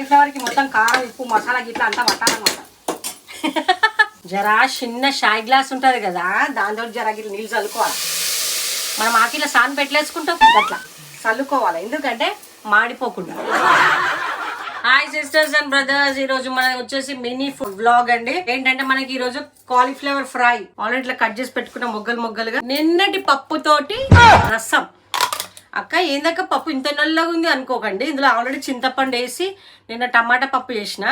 కాలీఫ్లవర్కి మొత్తం కారం ఉప్పు మసాలా గిట్లా అంతా పట్టాలన్నమాట జరా చిన్న షాయ్ గ్లాస్ ఉంటుంది కదా దాంతో జరా గిట్ల నీళ్ళు చల్లుకోవాలి. మనం ఆకిలో సాన్ పెట్టలేసుకుంటాం అట్లా. చల్లుకోవాలి. ఎందుకంటే మాడిపోకుండా. హాయ్ సిస్టర్స్ అండ్ బ్రదర్స్ ఈ రోజు మనకి వచ్చేసి మినీ ఫుడ్ బ్లాగ్ అండి. ఏంటంటే మనకి ఈ రోజు కాలీఫ్లవర్ ఫ్రై ఆల్రెడీ ఇట్లా కట్ చేసి పెట్టుకున్న మొగ్గలు మొగ్గలుగా. నిన్నటి పప్పుతోటి రసం. అక్క ఏందక్క పప్పు ఇంత నల్లగా ఉంది అనుకోకండి. ఇందులో ఆల్రెడీ చింతపండు వేసి నిన్న టమాటా పప్పు చేసిన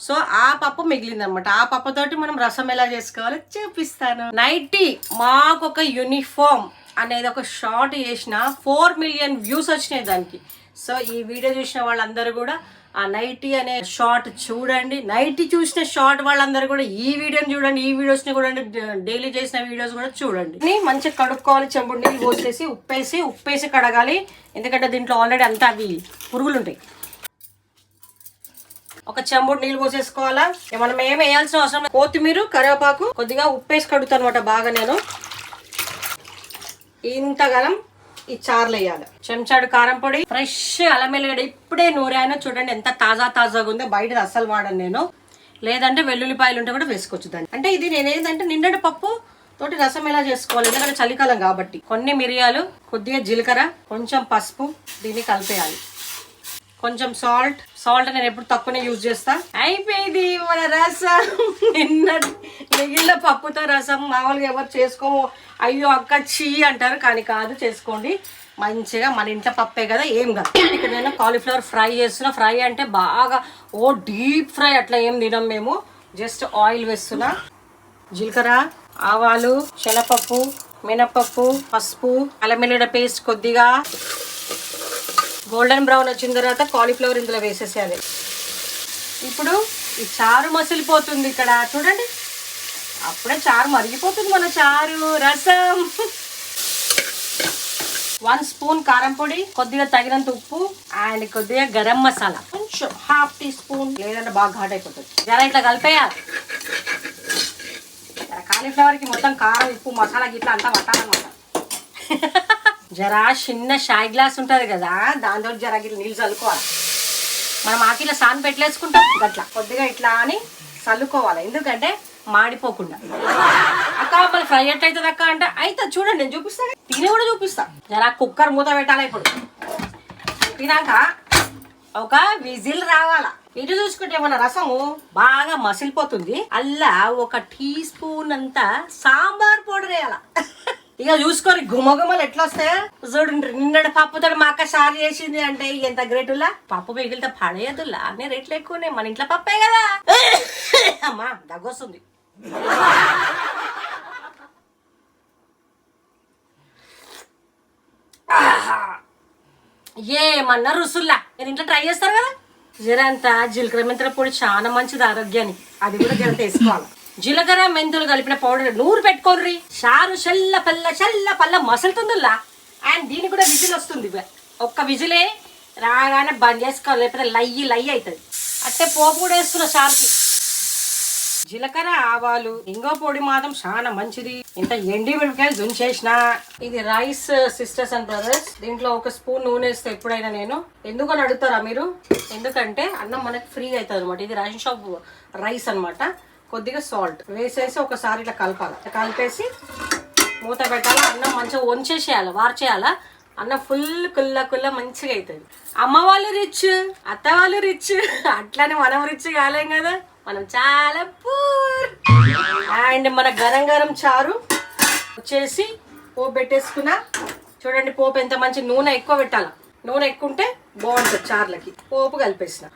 సో ఆ పప్పు మిగిలింది అనమాట ఆ పప్పుతోటి మనం రసం ఎలా చేసుకోవాలో చూపిస్తాను. నైటీ మాకు ఒక యూనిఫామ్ అనేది ఒక షార్ట్ చేసిన ఫోర్ మిలియన్ వ్యూస్ వచ్చినాయి దానికి. సో ఈ వీడియో చూసిన వాళ్ళందరూ కూడా ఆ నైటీ అనే షార్ట్ చూడండి. నైటీ చూసిన షార్ట్ వాళ్ళందరూ కూడా ఈ వీడియోని చూడండి. ఈ వీడియోస్ని కూడా డైలీ చేసిన వీడియోస్ కూడా చూడండి. మంచిగా కడుక్కోవాలి చెంబుడు నీళ్ళు పోసేసి ఉప్పేసి ఉప్పేసి కడగాలి. ఎందుకంటే దీంట్లో ఆల్రెడీ అంతా అవి పురుగులు ఉంటాయి. ఒక చెంబుడు నీళ్ళు పోసేసుకోవాలా? మనం ఏం వేయాల్సిన అవసరం కొత్తిమీరు కొత్తిమీర కరివేపాకు కొద్దిగా ఉప్పేసి కడుగుతాను అనమాట బాగా నేను. ఇంతగలం ఈ చార్లు వేయాలి. చెంచాడు కారం పొడి ఫ్రెష్ అల్లం వెల్లిగడ్డ ఇప్పుడే నూరాను చూడండి ఎంత తాజా తాజాగా ఉందో బయట అస్సలు వాడను నేను. లేదంటే వెల్లుల్లిపాయలు ఉంటే కూడా వేసుకోవచ్చు దాన్ని. అంటే ఇది నేను ఏంటంటే నిన్నటి పప్పు తోటి రసం ఎలా చేసుకోవాలి? ఎందుకంటే చలికాలం కాబట్టి. కొన్ని మిరియాలు కొద్దిగా జీలకర్ర కొంచెం పసుపు దీన్ని కలిపేయాలి. కొంచెం సాల్ట్ సాల్ట్ నేను ఎప్పుడు తక్కువనే యూజ్ చేస్తా. అయిపోయింది మన రసం. నిన్న మిగిలిన పప్పుతో రసం మామూలుగా ఎవరు చేసుకోము అయ్యో అక్క చీ అంటారు కానీ కాదు చేసుకోండి. మంచిగా మన ఇంట్లో పప్పే కదా ఏం కాదు. ఇక్కడ నేను కాలీఫ్లవర్ ఫ్రై చేస్తున్నా. ఫ్రై అంటే బాగా ఓ డీప్ ఫ్రై అట్లా ఏం తినం మేము. జస్ట్ ఆయిల్ వేస్తున్నా. జీలకర్ర ఆవాలు శనగపప్పు మినపప్పు పసుపు అల్లమెల్లిగడ్డ పేస్ట్ కొద్దిగా. గోల్డెన్ బ్రౌన్ వచ్చిన తర్వాత కాలీఫ్లవర్ ఇందులో వేసేసేయాలి ఇప్పుడు ఈ చారు మసిలిపోతుంది ఇక్కడ. చూడండి. అప్పుడే చారు మరిగిపోతుంది మన చారు. రసం. వన్ స్పూన్ కారం పొడి కొద్దిగా తగినంత ఉప్పు అండ్ కొద్దిగా గరం మసాలా. కొంచెం హాఫ్ టీ స్పూన్. లేదంటే బాగా ఘాట్ అయిపోతుంది జర ఇట్లా కలిపేయాలి. కాలీఫ్లవర్కి మొత్తం కారం ఉప్పు మసాలా గిట్లా అంతా పట్టాలన్నమాట జరా చిన్న షాయ్ గ్లాస్ ఉంటుంది కదా దాంతో జరా నీళ్ళు చల్లుకోవాలి. మనం ఆకిలో సాన్ పెట్టలేసుకుంటాం గట్లా. కొద్దిగా ఇట్లా అని చల్లుకోవాలి. ఎందుకంటే మాడిపోకుండా. అక్క మళ్ళీ ఫ్రై ఎట్ అవుతుంది అక్క అంటే అయితే చూడండి నేను చూపిస్తాను తిని కూడా చూపిస్తా. జరా కుక్కర్ మూత పెట్టాలి ఇప్పుడు? తినాక ఒక విజిల్ రావాలా? ఇటు చూసుకుంటే మన రసము బాగా మసిలిపోతుంది. అల్లా ఒక టీ స్పూన్ అంతా సాంబార్ పౌడర్ వేయాల? ఇక చూసుకొని గుమగుమలు ఎట్లా వస్తాయా? చూడండి నిన్నటి పప్పుతో మా అక్క సార్ చేసింది అంటే ఎంత గ్రేటులా? పప్పు మిగిలితే పడేయదులా? అన్ని రేట్లు ఎక్కువనే మన ఇంట్లో పప్పే కదా? అమ్మా దగ్గొస్తుంది. ఏమన్నా రుసుల్లా మీరు ఇంట్లో ట్రై చేస్తారు కదా? జరంత జీలకర్ర మెంతుల పొడి చాలా మంచిది ఆరోగ్యానికి. అది కూడా జరంత వేసుకోవాలి జీలకర్ర మెంతులు కలిపిన పౌడర్ నూరు పెట్టుకోర్రి చారు చల్ల పల్ల చల్ల పల్ల మసలుతుందిలా అండ్ దీనికి కూడా విజిల్ వస్తుంది ఒక్క విజిలే రాగానే బంద్ చేసుకోవాలి లేకపోతే లయ్యి లయ్యి అవుతుంది అట్టే పోపు కూడా వేస్తున్న చారుకి జీలకర్ర ఆవాలు ఇంగో పొడి మాత్రం చాలా మంచిది. ఇంత ఎండి మిరపకాయలు దుంచేసిన ఇది రైస్ సిస్టర్స్ అండ్ బ్రదర్స్ దీంట్లో ఒక స్పూన్ నూనె వేస్తే ఎప్పుడైనా నేను. ఎందుకని అడుగుతారా మీరు? ఎందుకంటే అన్నం మనకి ఫ్రీ అవుతుంది అనమాట ఇది రైస్ షాప్ రైస్ అన్నమాట. కొద్దిగా సాల్ట్ వేసేసి ఒకసారి ఇట్లా కలపాలి. కలిపేసి మూత పెట్టాలి? అన్నం మంచిగా వంచేసేయాలి వార్చేయాలా? అన్నం ఫుల్ కుల్ల కుల్ల మంచిగా అవుతుంది అమ్మ వాళ్ళు రిచ్ అత్త వాళ్ళు రిచ్ అట్లానే మనం రిచ్ కాలేం కదా? మనం చాలా పూర్ అండ్ మన గరం గరం చారు వచ్చేసి పోపు పెట్టేసుకున్నా. చూడండి పోపు ఎంత మంచి నూనె ఎక్కువ పెట్టాలి? నూనె ఎక్కువ ఉంటే బాగుంటుంది చారులకి. పోపు కలిపేసిన.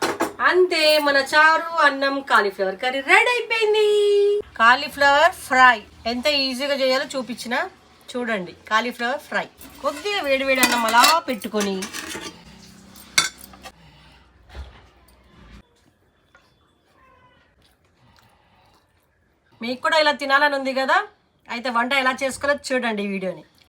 అంతే మన చారు అన్నం కాలీఫ్లవర్ కర్రీ రెడీ అయిపోయింది. Cauliflower fry. ఎంత ఈజీగా చేయాలో చూపించిన. చూడండి కాలీఫ్లవర్ ఫ్రై. కొద్దిగా వేడి వేడి అన్నం అలా పెట్టుకొని. మీకు కూడా ఇలా తినాలని ఉంది కదా? అయితే వంట ఎలా చేసుకోవాలో చూడండి ఈ వీడియోని.